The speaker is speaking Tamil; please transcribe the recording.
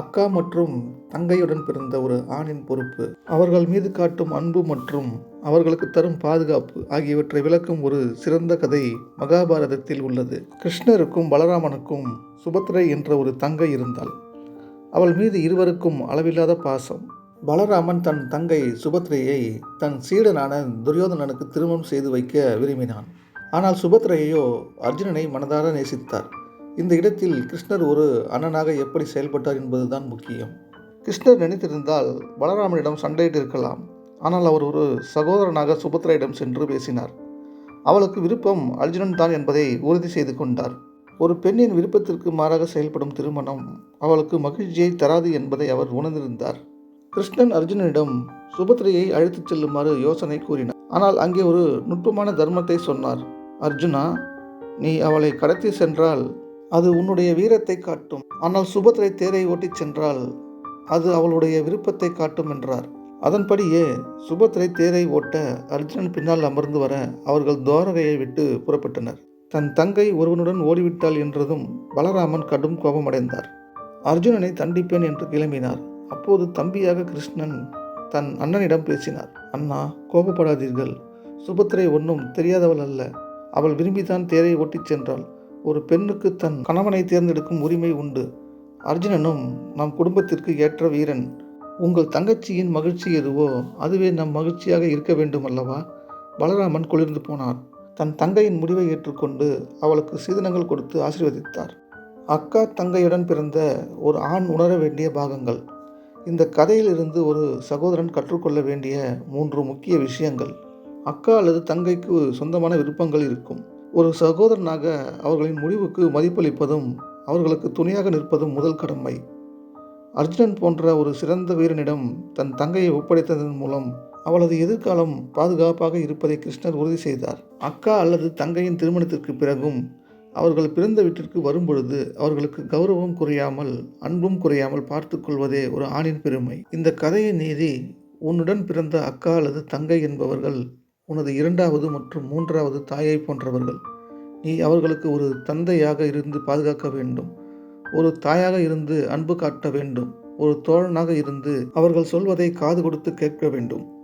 அக்கா மற்றும் தங்கையுடன் பிறந்த ஒரு ஆணின் பொறுப்பு அவர்கள் மீது காட்டும் அன்பு மற்றும் அவர்களுக்கு தரும் பாதுகாப்பு ஆகியவற்றை விளக்கும் ஒரு சிறந்த கதை மகாபாரதத்தில் உள்ளது. கிருஷ்ணருக்கும் பலராமனுக்கும் சுபத்ரை என்ற ஒரு தங்கை இருந்தாள். அவள் மீது இருவருக்கும் அளவில்லாத பாசம். பலராமன் தன் தங்கை சுபத்ரையை தன் சீடனான துரியோதனனுக்கு திருமணம் செய்து வைக்க விரும்பினான். ஆனால் சுபத்ரையோ அர்ஜுனனை மனதார நேசித்தார். இந்த இடத்தில் கிருஷ்ணர் ஒரு அண்ணனாக எப்படி செயல்பட்டார் என்பதுதான் முக்கியம். கிருஷ்ணர் நினைத்திருந்தால் பலராமனிடம் சண்டையிட்டிருக்கலாம் ஆனால் அவர் ஒரு சகோதரனாக சுபத்ராயிடம் சென்று பேசினார். அவளுக்கு விருப்பம் அர்ஜுனன் தான் என்பதை உறுதி செய்து கொண்டார். ஒரு பெண்ணின் விருப்பத்திற்கு மாறாக செயல்படும் திருமணம் அவளுக்கு மகிழ்ச்சியை தராது என்பதை அவர் உணர்ந்திருந்தார். கிருஷ்ணன் அர்ஜுனனிடம் சுபத்ரையை அழைத்துச் செல்லுமாறு யோசனை கூறினார். ஆனால் அங்கே ஒரு நுட்பமான தர்மத்தை சொன்னார். அர்ஜுனா நீ அவளை கடத்தி சென்றால் அது உன்னுடைய வீரத்தை காட்டும். ஆனால் சுபத்ரை தேரை ஓட்டிச் சென்றால் அது அவளுடைய விருப்பத்தை காட்டும் என்றார். அதன்படியே சுபத்ரை தேரை ஓட்ட அர்ஜுனன் பின்னால் அமர்ந்து வர அவர்கள் துவாரகையை விட்டு புறப்பட்டனர். தன் தங்கை ஒருவனுடன் ஓடிவிட்டாள் என்றதும் பலராமன் கடும் கோபமடைந்தார். அர்ஜுனனை தண்டிப்பேன் என்று கிளம்பினார். அப்போது தம்பியாக கிருஷ்ணன் தன் அண்ணனிடம் பேசினார். அண்ணா கோபப்படாதீர்கள். சுபத்ரை ஒன்றும் தெரியாதவள் அல்ல. அவள் விரும்பிதான் தேரை ஓட்டிச் சென்றாள். ஒரு பெண்ணுக்கு தன் கணவனை தேர்ந்தெடுக்கும் உரிமை உண்டு. அர்ஜுனனும் நம் குடும்பத்திற்கு ஏற்ற வீரன். உங்கள் தங்கச்சியின் மகிழ்ச்சி எதுவோ அதுவே நம் மகிழ்ச்சியாக இருக்க வேண்டும் அல்லவா பலராமன் குளிர்ந்து போனார். தன் தங்கையின் முடிவை ஏற்றுக்கொண்டு அவளுக்கு சீதனங்கள் கொடுத்து ஆசீர்வதித்தார். அக்கா தங்கையுடன் பிறந்த ஒரு ஆண் உணர வேண்டிய பாகங்கள். இந்த கதையிலிருந்து ஒரு சகோதரன் கற்றுக்கொள்ள வேண்டிய மூன்று முக்கிய விஷயங்கள். அக்கா அல்லது தங்கைக்கு சொந்தமான விருப்பங்கள் இருக்கும். ஒரு சகோதரனாக அவர்களின் முடிவுக்கு மதிப்பளிப்பதும் அவர்களுக்கு துணையாக நிற்பதும் முதல் கடமை. அர்ஜுனன் போன்ற ஒரு சிறந்த வீரனிடம் தன் தங்கையை ஒப்படைத்ததன் மூலம் அவளது எதிர்காலம் பாதுகாப்பாக இருப்பதை கிருஷ்ணர் உறுதி செய்தார். அக்கா அல்லது தங்கையின் திருமணத்திற்கு பிறகும் அவர்கள் பிறந்த வீட்டிற்கு வரும்பொழுது அவர்களுக்கு கௌரவம் குறையாமல் அன்பும் குறையாமல் பார்த்து கொள்வதே ஒரு ஆணின் பெருமை. இந்த கதையின் நீதி உன்னுடன் பிறந்த அக்கா அல்லது தங்கை என்பவர்கள் உனது இரண்டாவது மற்றும் மூன்றாவது தாயை போன்றவர்கள். நீ அவர்களுக்கு ஒரு தந்தையாக இருந்து பாதுகாக்க வேண்டும். ஒரு தாயாக இருந்து அன்பு காட்ட வேண்டும். ஒரு தோழனாக இருந்து அவர்கள் சொல்வதை காது கொடுத்து கேட்க வேண்டும்.